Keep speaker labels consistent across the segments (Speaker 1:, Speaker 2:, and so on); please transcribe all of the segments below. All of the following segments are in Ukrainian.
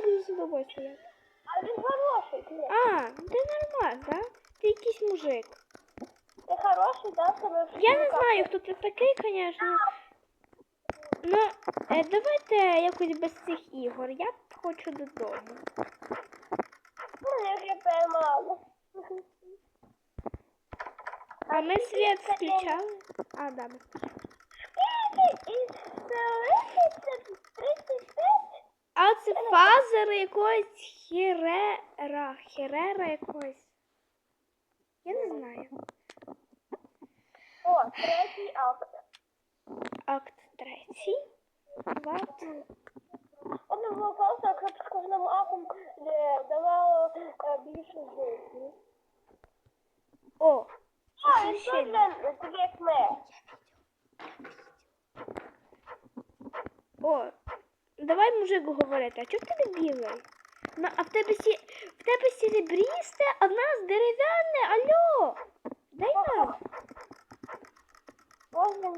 Speaker 1: буду за тобою стояти.
Speaker 2: А він хороший, ти.
Speaker 1: А, ти нормально, да? Ти якийсь мужик.
Speaker 2: Ти хороший, да, тебе
Speaker 1: Я не знаю, хто ти такий, звісно. Ну, е, давайте якось без цих ігор. Я хочу додому.
Speaker 2: Ну, я вже поймала.
Speaker 1: А ми світ включали? А, да. ми включали.
Speaker 2: Скільки із селища 35?
Speaker 1: А це фазер якогось хірера. Хірера якогось. Я не знаю.
Speaker 2: О, третій акт.
Speaker 1: Акт третій. Ват.
Speaker 2: Б з кожним актом е, давало е, більше життя.
Speaker 1: О,
Speaker 2: А,
Speaker 1: ще не.
Speaker 2: ми.
Speaker 1: О, давай мужик говорити, а чого в тебе білий? Ну, а в тебе сі... в тебе серебрісте, а в нас дерев'яне, алло! Дай нам.
Speaker 2: Можна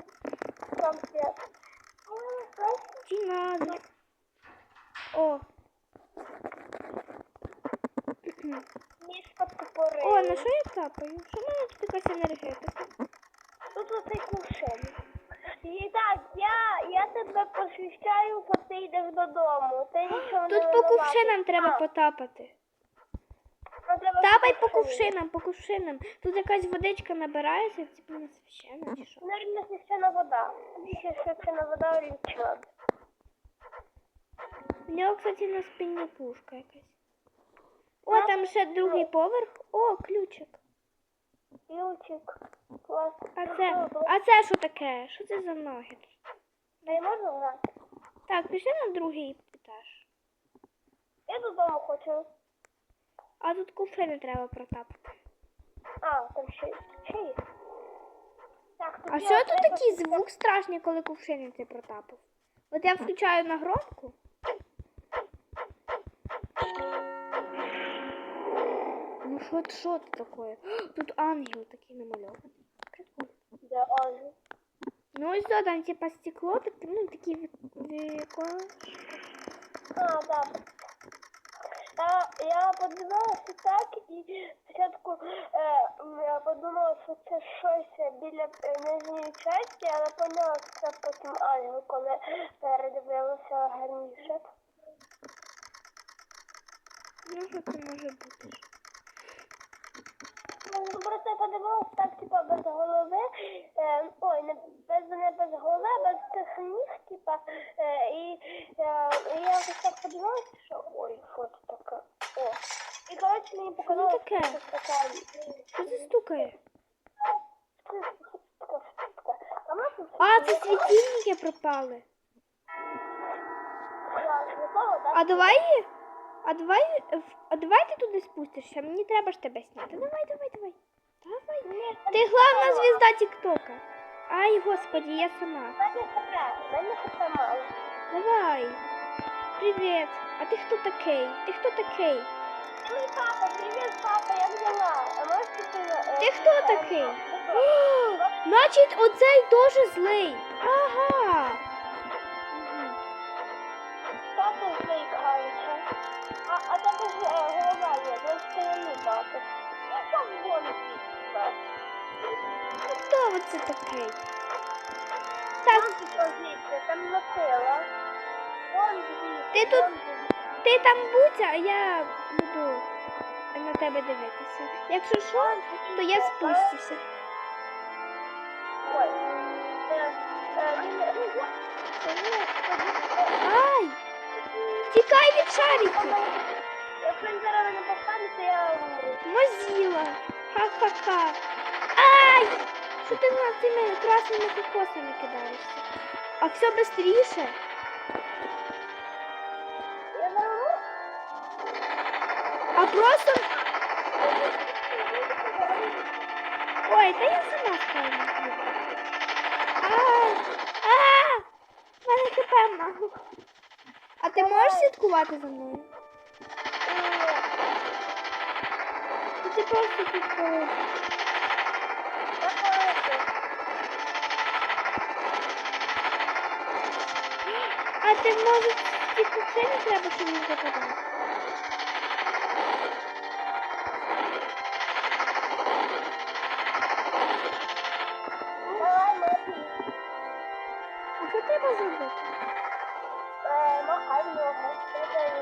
Speaker 2: там.
Speaker 1: Ті надо. О.
Speaker 2: Мішка.
Speaker 1: О, на що я тапаю? Що в мене тут якась енергетика?
Speaker 2: Тут оцей кувшин. І так, я, я тебе посвящаю, бо ти йдеш додому. Ти нічого не
Speaker 1: Тут по кувшинам треба
Speaker 2: А,
Speaker 1: потапати.
Speaker 2: ну, треба
Speaker 1: Тапай по кувшинам, по кувшинам. Тут якась водичка набирається, типу не священна чи що.
Speaker 2: Наверное, священна вода. Більше священна вода річна.
Speaker 1: У нього, кстати, на спині пушка якась. О, там ще другий поверх. О, ключик.
Speaker 2: Ключик. Клас.
Speaker 1: А це, а це що таке? Що це за ноги?
Speaker 2: Не можна грати?
Speaker 1: Так, пішли на другий етаж.
Speaker 2: Я додому хочу.
Speaker 1: А тут кувшини треба протапати.
Speaker 2: А, там ще, ще є. Так,
Speaker 1: А
Speaker 2: тоді
Speaker 1: що тут такий звук страшний, коли кувшини ти протапав? От я включаю на громку. Ну що, що це таке? Тут ангел такий намальований. Прикольно.
Speaker 2: Де ангел?
Speaker 1: Ну ось то, там типа стекло, так, ну такі вікошки.
Speaker 2: А, да. Я, я подивилася так і спочатку е, я подумала, що це щось біля е, нижньої частини, але поняла, що це потім ангел, коли передивилася гарніше.
Speaker 1: Ну що це може бути?
Speaker 2: Ну, Просто подивилася так, типа, без голови, е, ой, не без, не без голови, без тих ніг, типа, е, і, е, я якось так подивилася, що ой, що це таке? О. І коротше мені показалось,
Speaker 1: таке?
Speaker 2: що це така.
Speaker 1: Що це стукає?
Speaker 2: Це така штука. А ми тут
Speaker 1: А, це світильники пропали. А давай. А давай. А давай ти туди спустишся. Мені треба ж тебе зняти. Давай, давай, Ти главна звізда Тіктока. Ай, господи, я сама. Давай. Привіт. А ти хто такий? Ти хто такий?
Speaker 2: Це мій папа, привіт, папа, я взяла. А можеш піти? е,
Speaker 1: Ти хто
Speaker 2: е,
Speaker 1: такий? О, Значить, оцей дуже злий. Ага. Хто оце такий? Так,
Speaker 2: там.
Speaker 1: Ти тут- ти там будь, а я буду на тебе дивитися. Якщо що, то я спустюся.
Speaker 2: Е, е, це це.
Speaker 1: Ай! Тікай від шариків!
Speaker 2: Якщо він зараз мене повстане, то я умру.
Speaker 1: Мазіла! Ха-ха-ха! Ай! Що ти на цими красними кокосами кидаєшся? А все
Speaker 2: умру.
Speaker 1: А просто. Ой, та я сама справлюсь. Ай! А! В Мене хп мало. Ти можеш слідкувати за мною? Ти просто тут
Speaker 2: ти
Speaker 1: можеш і тут це не треба, щоб не западати. А що треба зробити?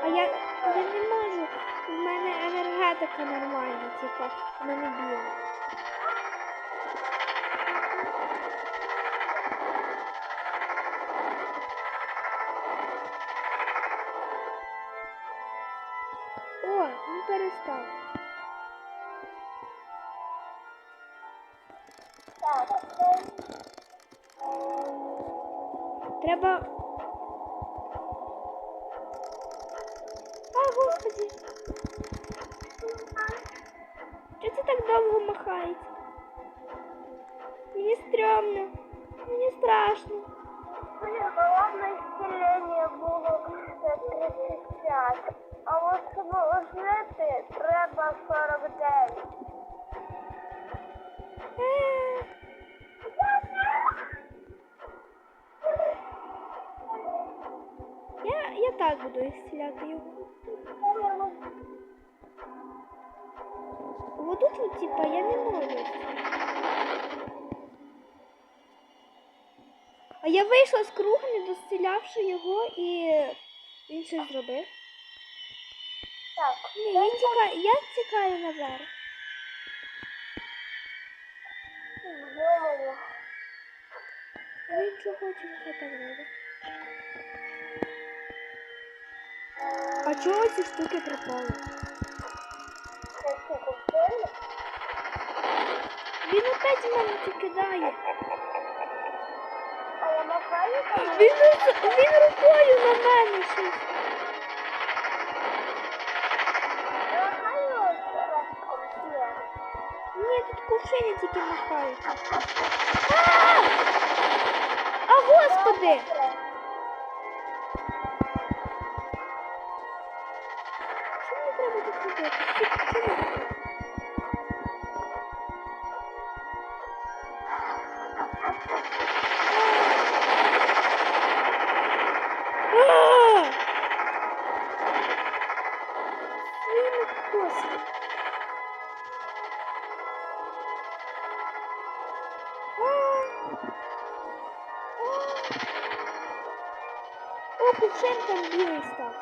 Speaker 1: А я, я не можу. У мене енергетика нормальна, типа, вона не біла. він перестав.
Speaker 2: Так, це
Speaker 1: Треба. А, господи. Чого це так довго махається? Мені стрьомно. Мені страшно.
Speaker 2: Головне исцеление було е, 35, а от щоб ожити треба 49.
Speaker 1: Е. Я, я так буду ісціляти його. Вот тут вот, типа, я не можу. А я вийшла з круга, не достілявши його, і він щось зробив.
Speaker 2: Так,
Speaker 1: Ні, він тікає, я тікаю наверх.
Speaker 2: йо-моє.
Speaker 1: Він хоче, нехай так робить. А чого ці штуки пропали? Він опять в мене це кидає. Він, він рукою на мене щось.
Speaker 2: Ні.
Speaker 1: Тут кувшини тільки махаються. А! Господи! Що мені Кувшин там білий став.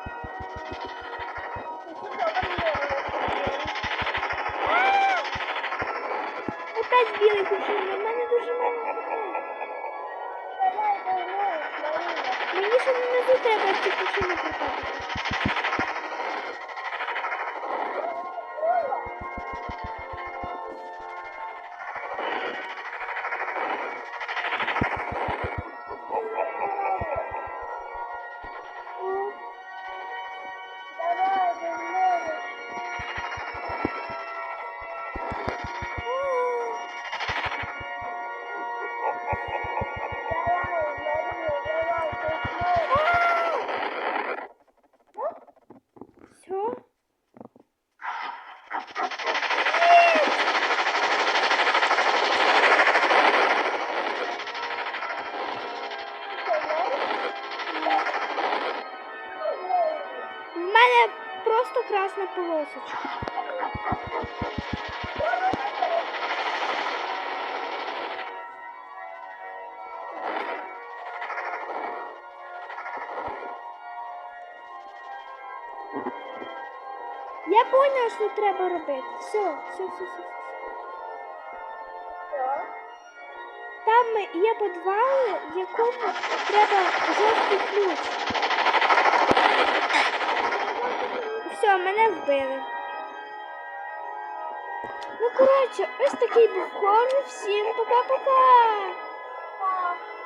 Speaker 1: Опять білий кувшин, у мене дуже мало. Мені ще внизу треба ці кувшини прикопати. Полосочка. Я поняла, що треба робити. Все, все, все, все. все. Там є підвали, в якому треба жовтий ключ. Все, мене вбили. Ну, коротше, ось такий був хоррор. Всім пока-пока!